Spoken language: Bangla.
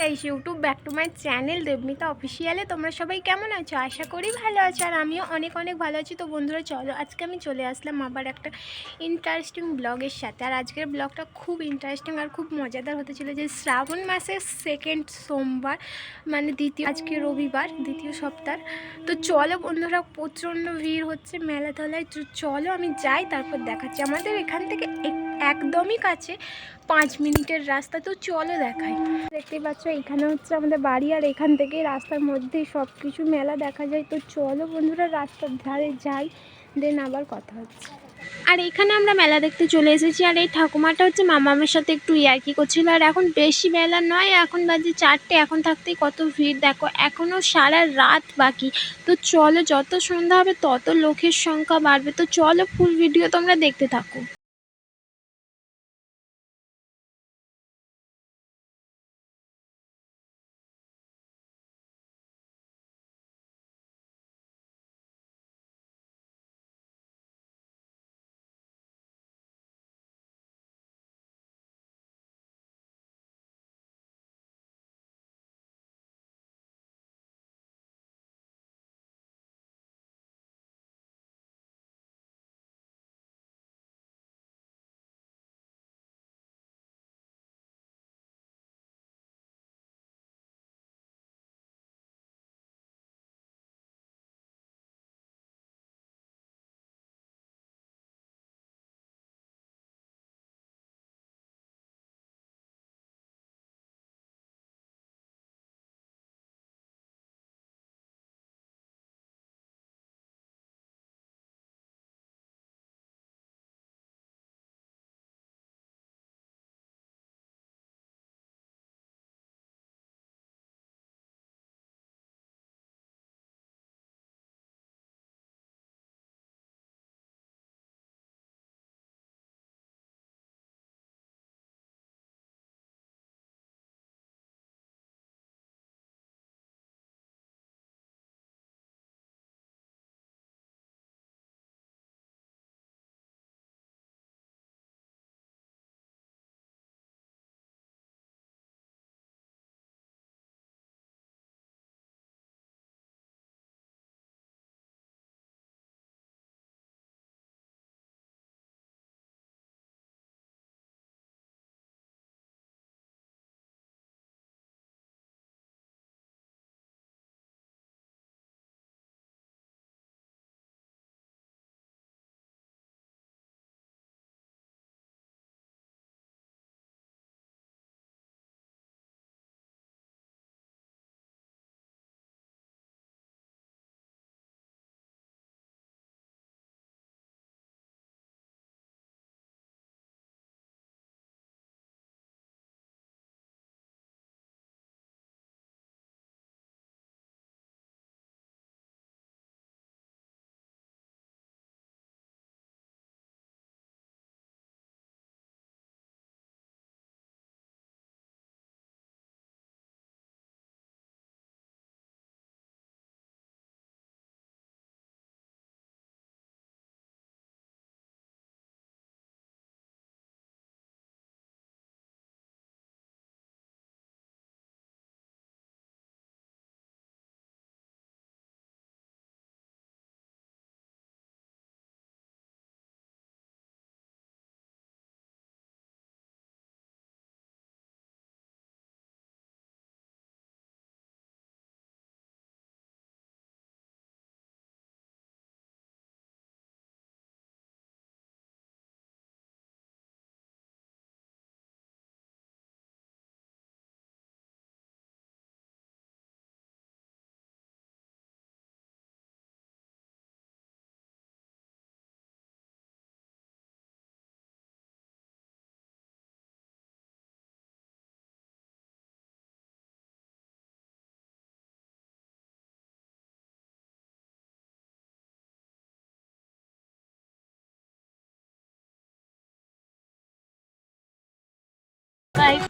Guys YouTube back to my channel Debmita অফিসিয়ালে তোমরা সবাই কেমন আছো? আশা করি ভালো আছো আর আমিও অনেক অনেক ভালো আছি। তো বন্ধুরা, চলো আজকে আমি চলে আসলাম আবার একটা ইন্টারেস্টিং ব্লগের সাথে। আর আজকের ব্লগটা খুব ইন্টারেস্টিং আর খুব মজাদার হতে যে শ্রাবণ মাসের সেকেন্ড সোমবার মানে দ্বিতীয়, আজকে রবিবার, দ্বিতীয় সপ্তাহ। তো চলো বন্ধুরা, প্রচণ্ড ভিড় হচ্ছে মেলা তলায় চলো আমি যাই, তারপর দেখাচ্ছি। আমাদের এখান থেকে এক- একদমই কাছে। পাঁচ মিনিটের রাস্তা, তো চলো দেখাই। দেখতেই পাচ্ছ, এখানে হচ্ছে আমাদের বাড়ি, আর এখান থেকে রাস্তার মধ্যে সব কিছু মেলা দেখা যায়। তো চলো বন্ধুরা, রাস্তার ধারে যাই দেন আবার কথা হচ্ছে। আর এখানে আমরা মেলা দেখতে চলে এসেছি, আর এই ঠাকুমাটা হচ্ছে মামামের সাথে একটু ইয়ার্কি করছিল। আর এখন বেশি মেলা নয়, এখন বাজে চারটে, এখন থাকতেই কত ভিড়। দেখো এখনও সারা রাত বাকি। তো চলো, যত সন্ধ্যা হবে, তত লোকের সংখ্যা বাড়বে। তো চলো ফুল ভিডিও তোমরা দেখতে থাকো।